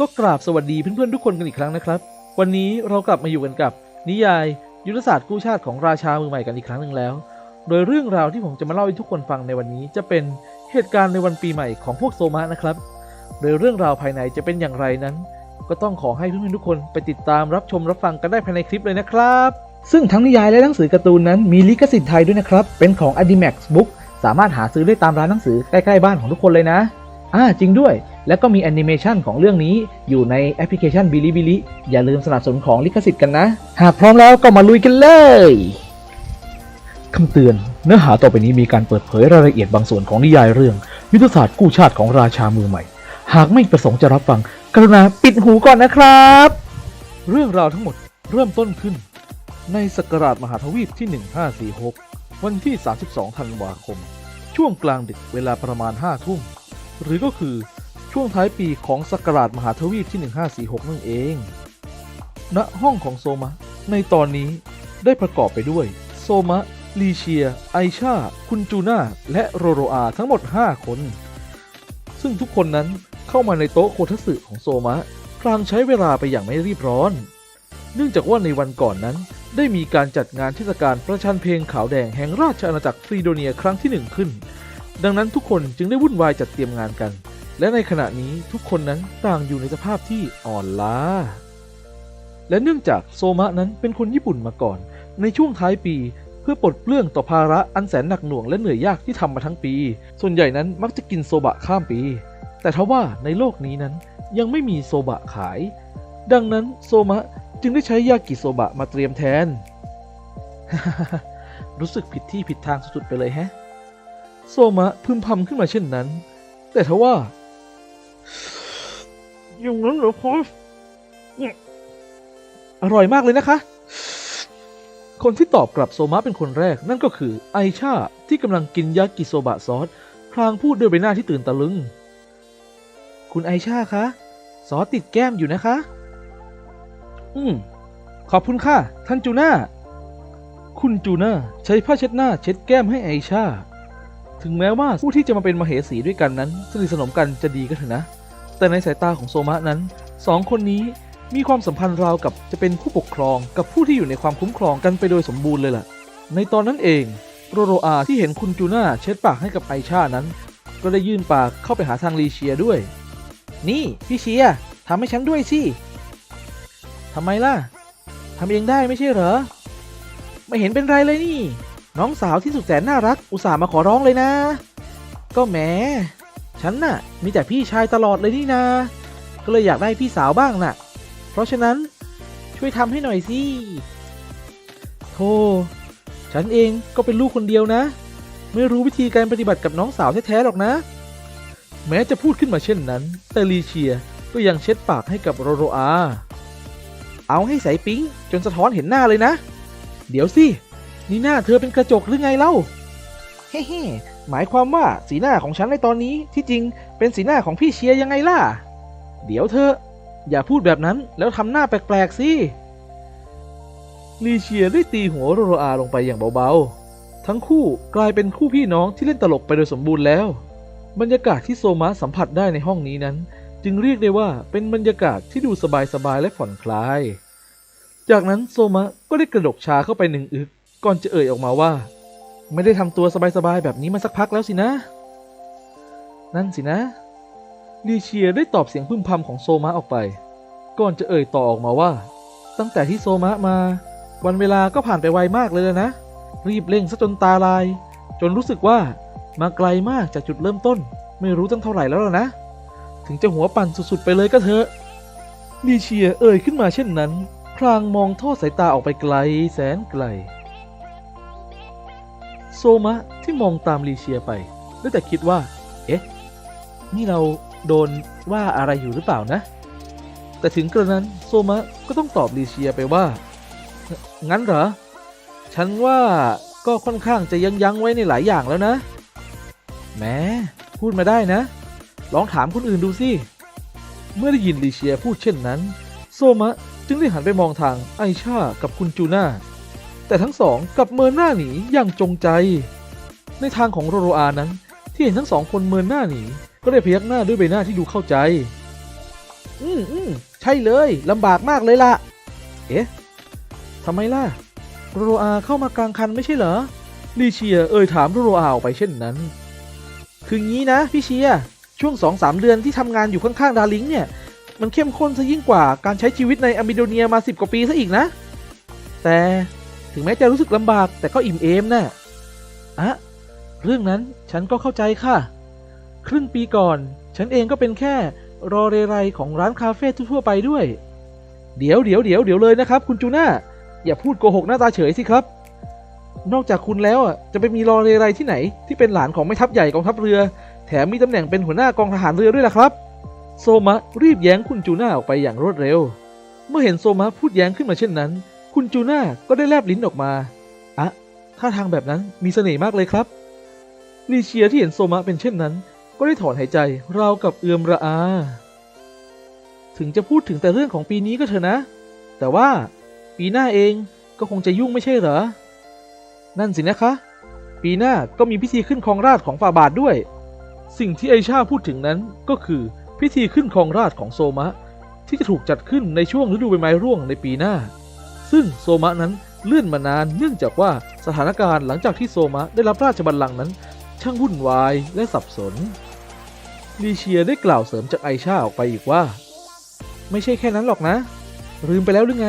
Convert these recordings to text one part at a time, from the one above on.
ก็กราบสวัสดีเพื่อนๆทุกคนกันอีกครั้งนะครับ วันนี้เรากลับมาอยู่กันกับ นิยาย ยุทธศาสตร์กู้ชาติของราชามือใหม่กันอีกครั้งหนึ่งแล้ว โดยเรื่องราวที่ผมจะมาเล่าให้ทุกคนฟังในวันนี้ จะเป็นเหตุการณ์ในวันปีใหม่ของพวกโซมะนะครับ โดยเรื่องราวภายในจะเป็นอย่างไรนั้น ก็ต้องขอให้เพื่อนๆทุกคนไปติดตามรับชมรับฟังกันได้ภายในคลิปเลยนะครับ ซึ่งทั้งนิยายและหนังสือการ์ตูนนั้นมีลิขสิทธิ์ไทยด้วยนะครับเป็นของ Adimax Book สามารถหาซื้อได้ตามร้านหนังสือใกล้ๆบ้านของทุกคนเลยนะอ่าจริงด้วย แล้วก็มีแอนิเมชันของเรื่องนี้อยู่ในแอปพลิเคชัน Bilibili อย่าลืมสนับสนุนของลิขสิทธิ์กันนะ หากพร้อมแล้วก็มาลุยกันเลยคำเตือน เนื้อหาต่อไปนี้มีการเปิดเผยรายละเอียดบางส่วนของนิยายเรื่อง ยุทธศาสตร์กู้ชาติของราชามือใหม่ หากไม่ประสงค์จะรับฟัง กรุณาปิดหูก่อนนะครับ เรื่องราวทั้งหมดเริ่มต้นขึ้น ในศักราชมหาทวีปที่ 1546 วันที่ 32 ธันวาคม ช่วงกลางดึกเวลาประมาณ 5 ทุ่ม หรือก็คือ ช่วงท้ายปีของศักราชมหาทวีปที่ 1546 นั่นเอง ณ ห้องของโซมะ ในตอนนี้ได้ประกอบไปด้วย โซมะ ลีเชีย ไอชา คุณจูน่า และโรโรอาทั้งหมด 5 คน ซึ่งทุกคนนั้นเข้ามาในโต๊ะโคทัสึของโซมะ พลางใช้เวลาไปอย่างไม่รีบร้อน เนื่องจากว่าในวันก่อนนั้นได้มีการจัดงานเทศกาลประชันเพลงขาวแดงแห่งราชอาณาจักรฟรีโดเนียครั้งที่หนึ่งขึ้น ดังนั้นทุกคนจึงได้วุ่นวายจัดเตรียมงานกัน และในขณะนี้ทุกคนนั้นต่างอยู่ในสภาพที่อ่อนล้า และเนื่องจากโซมะนั้นเป็นคนญี่ปุ่นมาก่อน ในช่วงท้ายปีเพื่อปลดเปลื้องต่อภาระอันแสนหนักหน่วงและเหนื่อยยากที่ทำมาทั้งปี ส่วนใหญ่นั้นมักจะกินโซบะข้ามปี แต่ทว่าในโลกนี้นั้นยังไม่มีโซบะขาย ดังนั้นโซมะจึงได้ใช้ยากิโซบะมาเตรียมแทน รู้สึกผิดที่ผิดทางสุดๆไปเลยแฮะ โซมะพึมพำขึ้นมาเช่นนั้น แต่ทว่า อย่างนั้นเหรอพอสอร่อยมากเลยนะคะ คนที่ตอบกลับโซมะเป็นคนแรก นั่นก็คือไอชาที่กำลังกินยากิโซบะซอสพลางพูดด้วยใบหน้าที่ตื่นตะลึง คุณไอชาคะ ซอสติดแก้มอยู่นะคะ อืม ขอบคุณค่ะ ท่านจูน่า คุณจูน่าใช้ผ้าเช็ดหน้าเช็ดแก้มให้ไอชา ถึงแม้ว่าผู้ที่จะมาเป็นมเหสีด้วยกันนั้น สนิทสนมกันจะดีก็เถอะนะ แต่ในสายตาของโซมะนั้นสองคนนี้มีความสัมพันธ์ราวกับจะเป็นผู้ปกครองกับผู้ที่อยู่ในความคุ้มครองกันไปโดยสมบูรณ์เลยล่ะ ในตอนนั้นเองโรโรอาที่เห็นคุณจูน่าเช็ดปากให้กับไอชานั้น ก็ได้ยื่นปากเข้าไปหาทางลีเชียด้วย นี่พี่เชียทำให้ฉันด้วยสิทำไมล่ะทำเองได้ไม่ใช่เหรอ ไม่เห็นเป็นไรเลยนี่ น้องสาวที่สุดแสนน่ารัก อุตส่าห์มาขอร้องเลยนะ ก็แหม ฉันน่ะมีแต่พี่ชายตลอดเลยนี่นา ก็เลยอยากได้พี่สาวบ้างน่ะ เพราะฉะนั้นช่วยทำให้หน่อยสิโธ่ฉันเองก็เป็นลูกคนเดียวนะ ไม่รู้วิธีการปฏิบัติกับน้องสาวแท้ๆหรอกนะ แม้จะพูดขึ้นมาเช่นนั้น แต่ลีเชียก็ยังเช็ดปากให้กับโรโรอา เอาให้ใสปิ๊งจนสะท้อนเห็นหน้าเลยนะ เดี๋ยวสิ นี่หน้าเธอเป็นกระจกหรือไงเล่า เฮ้ หมายความว่าสีหน้าของฉันในตอนนี้ที่จริงเป็นสีหน้าของพี่เชียร์ยังไงล่ะ เดี๋ยวเธออย่าพูดแบบนั้นแล้วทำหน้าแปลกๆสิลีเชียได้ตีหัวโรโรอาลงไปอย่างเบาๆ ทั้งคู่กลายเป็นคู่พี่น้องที่เล่นตลกไปโดยสมบูรณ์แล้ว บรรยากาศที่โซมะสัมผัสได้ในห้องนี้นั้น จึงเรียกได้ว่าเป็นบรรยากาศที่ดูสบายๆและผ่อนคลาย จากนั้นโซมะก็ได้กระดกชาเข้าไปหนึ่งอึกก่อนจะเอ่ยออกมาว่า ไม่ได้ทำตัวสบายๆแบบนี้มาสักพักแล้วสินะ นั่นสินะลีเชียได้ตอบเสียงพึมพำของโซมะออกไป ก่อนจะเอ่ยต่อออกมาว่า ตั้งแต่ที่โซมะมา วันเวลาก็ผ่านไปไวมากเลยนะ รีบเร่งซะจนตาลาย จนรู้สึกว่ามาไกลมากจากจุดเริ่มต้น ไม่รู้ตั้งเท่าไหร่แล้วล่ะนะ ถึงจะหัวปั่นสุดๆไปเลยก็เถอะลีเชียเอ่ยขึ้นมาเช่นนั้น พลางมองทอดสายตาออกไปไกลแสนไกล โซมะที่มองตามลีเชียไปได้แต่คิดว่า เอ๊ะ นี่เราโดนว่าอะไรอยู่หรือเปล่านะ แต่ถึงกระนั้นโซมะก็ต้องตอบลีเชียไปว่า งั้นเหรอ ฉันว่าก็ค่อนข้างจะยั้งยั้งไว้ในหลายอย่างแล้วนะแหมพูดมาได้นะ ลองถามคนอื่นดูสิ เมื่อได้ยินลีเชียพูดเช่นนั้น โซมะจึงได้หันไปมองทางไอชากับคุณจูน่า แต่ทั้งสองกลับเมินหน้าหนีอย่างจงใจ ในทางของโรโรอานั้น ที่เห็นทั้งสองคนเมินหน้าหนี ก็ได้พยักหน้าด้วยใบหน้าที่ดูเข้าใจ อืมอืมใช่เลยลำบากมากเลยล่ะ เอ๊ะทำไมล่ะ โรโรอาเข้ามากลางคันไม่ใช่เหรอลีเชียเอ่ยถามโรโรอาออกไปเช่นนั้น คืองี้นะพี่เชียช่วงสองสามเดือนที่ทำงานอยู่ข้างๆดาริงเนี่ย มันเข้มข้นซะยิ่งกว่าการใช้ชีวิตในอะมิโดเนียมาสิบกว่าปีซะอีกนะ แต่ ถึงแม้จะรู้สึกลำบากแต่ก็อิ่มเอมนะ่ะอะเรื่องนั้นฉันก็เข้าใจค่ะ ครึ่งปีก่อน ฉันเองก็เป็นแค่รอเรไรของร้านคาเฟ่ทั่วๆไปด้วย เดี๋ยวเดี๋ยวเดี๋ยวเดี๋ยวเลยนะครับ คุณจูน่าอย่าพูดโกหกหน้าตาเฉยสิครับ นอกจากคุณแล้วอะจะไปมีรอเรไรที่ไหน ที่เป็นหลานของแม่ทัพใหญ่กองทัพเรือ แถมมีตำแหน่งเป็นหัวหน้ากองทหารเรือด้วยล่ะครับ โซมะรีบแย้งคุณจูน่าออกไปอย่างรวดเร็ว เมื่อเห็นโซมะพูดแย้งขึ้นมาเช่นนั้น คุณจูน่าก็ได้แลบลิ้นออกมา อะท่าทางแบบนั้นมีเสน่ห์มากเลยครับ ลีเชียที่เห็นโซมะเป็นเช่นนั้น ก็ได้ถอนหายใจราวกับเอือมระอา ถึงจะพูดถึงแต่เรื่องของปีนี้ก็เถอะนะ แต่ว่าปีหน้าเองก็คงจะยุ่งไม่ใช่เหรอ นั่นสินะคะ ปีหน้าก็มีพิธีขึ้นครองราชของฝ่าบาทด้วย สิ่งที่ไอชาพูดถึงนั้นก็คือพิธีขึ้นครองราชของโซมะ ที่จะถูกจัดขึ้นในช่วงฤดูใบไม้ร่วงในปีหน้า ซึ่งโซมะนั้นเลื่อนมานานเนื่องจากว่าสถานการณ์หลังจากที่โซมะได้รับราชบัลลังก์นั้น ช่างวุ่นวายและสับสนลีเชียได้กล่าวเสริมจากไอชาออกไปอีกว่า ไม่ใช่แค่นั้นหรอกนะ ลืมไปแล้วหรือไง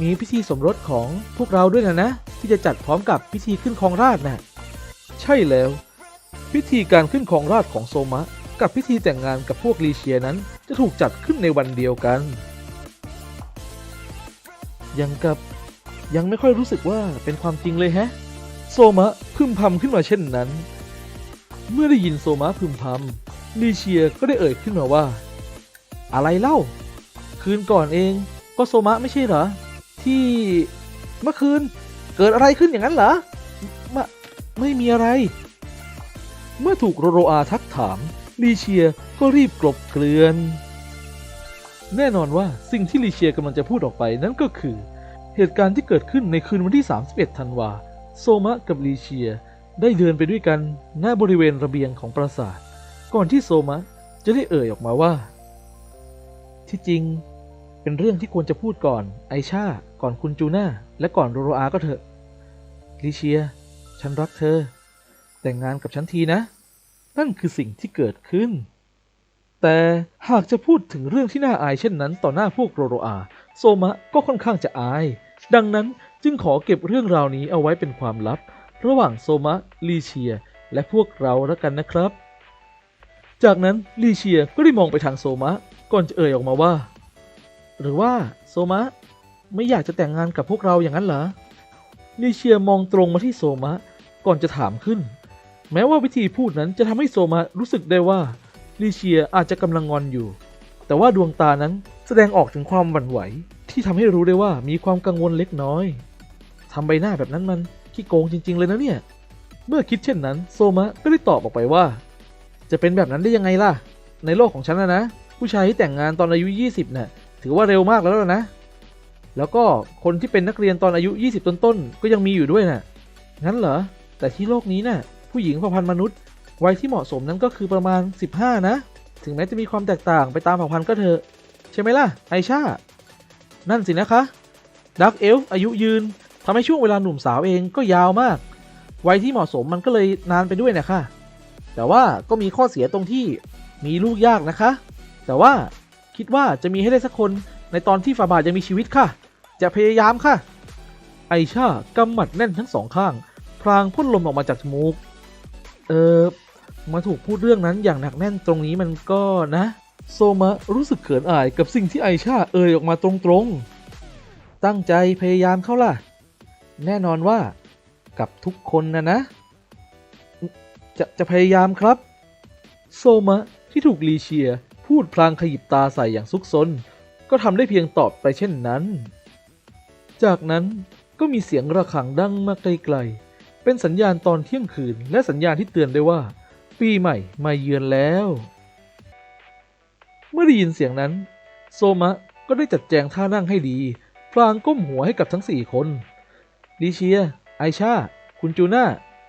มีพิธีสมรสของพวกเราด้วยนะนะ ที่จะจัดพร้อมกับพิธีขึ้นครองราชย์น่ะใช่แล้ว พิธีการขึ้นครองราชของโซมะ กับพิธีแต่งงานกับพวกลีเชียนั้นจะถูกจัดขึ้นในวันเดียวกัน ยังกับ ยังไม่ค่อยรู้สึกว่าเป็นความจริงเลยแฮะ โซมะพึมพำขึ้นมาเช่นนั้น เมื่อได้ยินโซมะพึมพำลีเชียก็ได้เอ่ยขึ้นมาว่า อะไรเล่า คืนก่อนเองก็โซมะไม่ใช่เหรอ ที่เมื่อคืนเกิดอะไรขึ้นอย่างนั้นเหรอไม่ไม่มีอะไร เมื่อถูกโรโรอาทักถามลีเชียก็รีบกลบเกลื่อน แน่นอนว่าสิ่งที่ลีเชียกำลังจะพูดออกไปนั่นก็คือ เหตุการณ์ที่เกิดขึ้นในคืนวันที่ 31 ธันวา โซมะกับลีเชียได้เดินไปด้วยกันหน้าบริเวณระเบียงของปราสาท ก่อนที่โซมะจะได้เอ่ยออกมาว่า ที่จริง เป็นเรื่องที่ควรจะพูดก่อนไอชา ก่อนคุณจูน่า และก่อนโรโรอาก็เถอะลิเชีย ฉันรักเธอ แต่งงานกับฉันทีนะ นั่นคือสิ่งที่เกิดขึ้น แต่หากจะพูดถึงเรื่องที่น่าอายเช่นนั้นต่อหน้าพวกโรโรอา โซมะก็ค่อนข้างจะอาย ดังนั้นจึงขอเก็บเรื่องราวนี้เอาไว้เป็นความลับ ระหว่างโซมะลีเชีย และพวกเราแล้วกันนะครับ จากนั้นลีเชียก็ได้มองไปทางโซมะก่อนจะเอ่ยออกมาว่า หรือว่าโซมะไม่อยากจะแต่งงานกับพวกเราอย่างนั้นเหรอลีเชียมองตรงมาที่โซมะก่อนจะถามขึ้น แม้ว่าวิธีพูดนั้นจะทำให้โซมะรู้สึกได้ว่า ลีเชียอาจจะกำลังงอนอยู่ แต่ว่าดวงตานั้นแสดงออกถึงความหวั่นไหว ที่ทำให้รู้ได้ว่ามีความกังวลเล็กน้อยทำใบหน้าแบบนั้นมันขี้โกงจริง ๆ เลยนะเนี่ย เมื่อคิดเช่นนั้น โซมะก็ได้ตอบออกไปว่า จะเป็นแบบนั้นได้ยังไงล่ะ ในโลกของฉันนะนะ ผู้ชายที่แต่งงานตอนอายุ 20น่ะถือว่าเร็วมากแล้วนะ แล้วก็คนที่เป็นนักเรียนตอนอายุ 20 ต้นๆ ก็ยังมีอยู่ด้วยน่ะ งั้นเหรอ แต่ที่โลกนี้น่ะ ผู้หญิงเผ่าพันมนุษย์ วัยที่เหมาะสมนั้นก็คือประมาณ 15 นะ ถึงแม้จะมีความแตกต่างไปตามเผ่าพันธุ์ก็เถอะ ใช่ไหมล่ะ ไอชา นั่นสินะคะดักเอลอายุยืนทำให้ช่วงเวลาหนุ่มสาวเองก็ยาวมาก วัยที่เหมาะสมมันก็เลยนานไปด้วยนะคะแต่ว่าก็มีข้อเสียตรงที่มีลูกยากนะคะ แต่ว่าคิดว่าจะมีให้ได้สักคนในตอนที่ฝาบาทยังมีชีวิตค่ะ จะพยายามค่ะ ไอชากำหมัดแน่นทั้งสองข้าง พลางพ่นลมออกมาจากจมูก เออ มาถูกพูดเรื่องนั้นอย่างหนักแน่นตรงนี้มันก็นะ โซมะรู้สึกเขินอายกับสิ่งที่ไอชาเอ่ยออกมาตรงๆ ตั้งใจพยายามเข้าล่ะ แน่นอนว่ากับทุกคนนะนะ จะจะพยายามครับ โซมะที่ถูกลีเชียพูดพลางขยิบตาใส่อย่างซุกซน ก็ทำได้เพียงตอบไปเช่นนั้น จากนั้นก็มีเสียงระฆังดังมาไกลๆ เป็นสัญญาณตอนเที่ยงคืนและสัญญาณที่เตือนได้ว่า ปีใหม่มาเยือนแล้ว เมื่อได้ยินเสียงนั้น โซมะก็ได้จัดแจงท่านั่งให้ดี พลางก้มหัวให้กับทั้งสี่คนลีเชีย ไอชา คุณจูน่า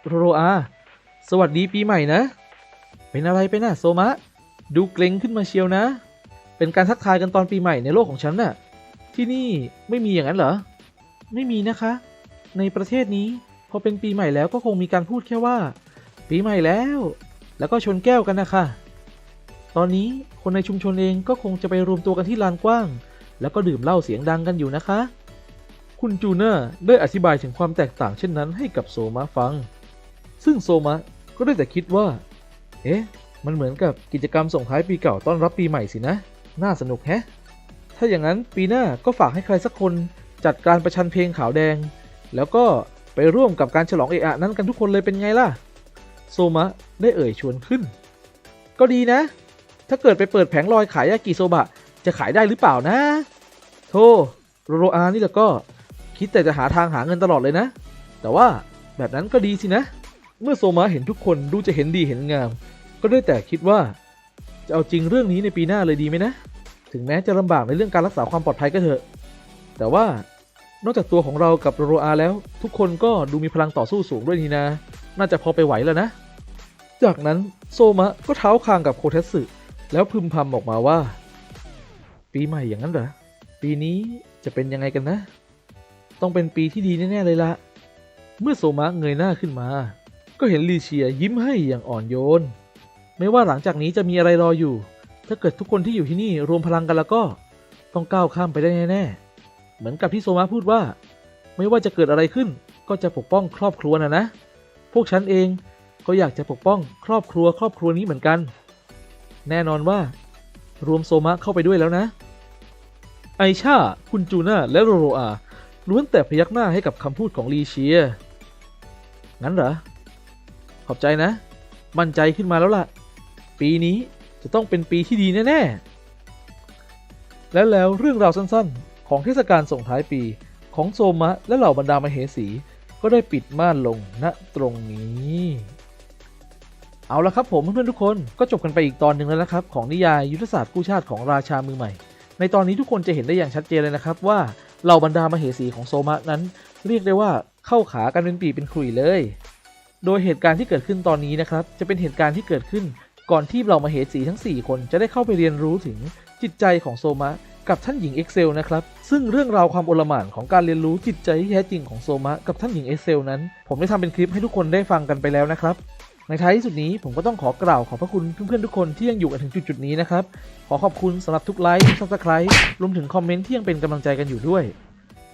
โรโรอา สวัสดีปีใหม่นะ เป็นอะไรไปนะโซมะ ดูเกรงขึ้นมาเชียวนะ เป็นการทักทายกันตอนปีใหม่ในโลกของฉันน่ะ ที่นี่ไม่มีอย่างนั้นเหรอ ไม่มีนะคะ ในประเทศนี้พอเป็นปีใหม่แล้วก็คงมีการพูดแค่ว่า ปีใหม่แล้ว แล้วก็ชนแก้วกันนะคะตอนนี้คนในชุมชนเองก็คงจะไปรวมตัวกันที่ลานกว้าง แล้วก็ดื่มเหล้าเสียงดังกันอยู่นะคะ คุณจูเนอร์ได้อธิบายถึงความแตกต่างเช่นนั้นให้กับโซมะฟัง ซึ่งโซมะก็ได้แต่คิดว่า เอ๊ะ มันเหมือนกับกิจกรรมส่งท้ายปีเก่าต้อนรับปีใหม่สินะ น่าสนุกแฮะ ถ้าอย่างนั้นปีหน้าก็ฝากให้ใครสักคนจัดการประชันเพลงขาวแดง แล้วก็ไปร่วมกับการฉลองเอะอะนั้นกันทุกคนเลยเป็นไงล่ะ โซมะได้เอ่ยชวนขึ้น ก็ดีนะ ถ้าเกิดไปเปิดแผงลอยขายยากิโซบะ จะขายได้หรือเปล่านะโธโรโรอานี่แล้วก็คิดแต่จะหาทางหาเงินตลอดเลยนะ แต่ว่าแบบนั้นก็ดีสินะ เมื่อโซมะเห็นทุกคนดูจะเห็นดีเห็นงาม ก็ได้แต่คิดว่า จะเอาจริงเรื่องนี้ในปีหน้าเลยดีไหมนะ ถึงแม้จะลำบากในเรื่องการรักษาความปลอดภัยก็เถอะ แต่ว่านอกจากตัวของเรากับโรโรอาแล้ว ทุกคนก็ดูมีพลังต่อสู้สูงด้วยนี่นะ น่าจะพอไปไหวแล้วนะ จากนั้นโซมะก็เท้าคางกับโคเทสึ แล้วพึมพำออกมาว่า ปีใหม่อย่างนั้นเหรอ ปีนี้จะเป็นยังไงกันนะ ต้องเป็นปีที่ดีแน่ๆเลยละ เมื่อโซมะเงยหน้าขึ้นมา ก็เห็นลีเชียยิ้มให้อย่างอ่อนโยน ไม่ว่าหลังจากนี้จะมีอะไรรออยู่ ถ้าเกิดทุกคนที่อยู่ที่นี่รวมพลังกันแล้วก็ ต้องก้าวข้ามไปได้แน่ๆ เหมือนกับที่โซมะพูดว่า ไม่ว่าจะเกิดอะไรขึ้นก็จะปกป้องครอบครัวนะนะ พวกฉันเองก็อยากจะปกป้องครอบครัวครอบครัวนี้เหมือนกัน แน่นอนว่า รวมโซมะเข้าไปด้วยแล้วนะ ไอชา คุณจูน่า และโรโรอาล้วนแต่พยักหน้าให้กับคำพูดของลีเชีย งั้นเหรอ ขอบใจนะ มั่นใจขึ้นมาแล้วล่ะ ปีนี้จะต้องเป็นปีที่ดีแน่ๆ และแล้วเรื่องราวสั้นๆ ของเทศกาลส่งท้ายปีของโซมะและเหล่าบรรดามเหสี ก็ได้ปิดม่านลงณตรงนี้ เอาละครับผมเพื่อนๆทุกคนก็จบกันไปอีกตอนหนึ่งแล้วนะครับ ของนิยายยุทธศาสตร์กู้ชาติของราชามือใหม่ ในตอนนี้ทุกคนจะเห็นได้อย่างชัดเจนเลยนะครับว่าเหล่าบรรดามเหสีของโซมะนั้น เรียกได้ว่าเข้าขากันเป็นปีเป็นขลุ่ยเลย โดยเหตุการณ์ที่เกิดขึ้นตอนนี้นะครับ จะเป็นเหตุการณ์ที่เกิดขึ้น ก่อนที่เหล่ามเหสีทั้ง 4 คนจะได้เข้าไปเรียนรู้ถึงจิตใจของโซมะ กับท่านหญิงเอ็กเซลนะครับ ซึ่งเรื่องราวความโอลหม่านของการเรียนรู้จิตใจที่แท้จริงของโซมะกับท่านหญิงเอ็กเซลนั้น ผมได้ทำเป็นคลิปให้ทุกคนได้ฟังกันไปแล้วนะครับ ในท้ายที่สุดนี้ผมก็ต้องขอกล่าวขอบพระคุณเพื่อนๆทุกคนที่ยังอยู่กันถึงจุดๆนี้นะครับ ขอขอบคุณสำหรับทุกไลค์ทุกซับสไครต์รวมถึงคอมเมนต์ที่ยังเป็นกำลังใจกันอยู่ด้วย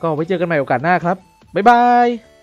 ก็ไว้เจอกันใหม่โอกาสหน้าครับบ๊ายบาย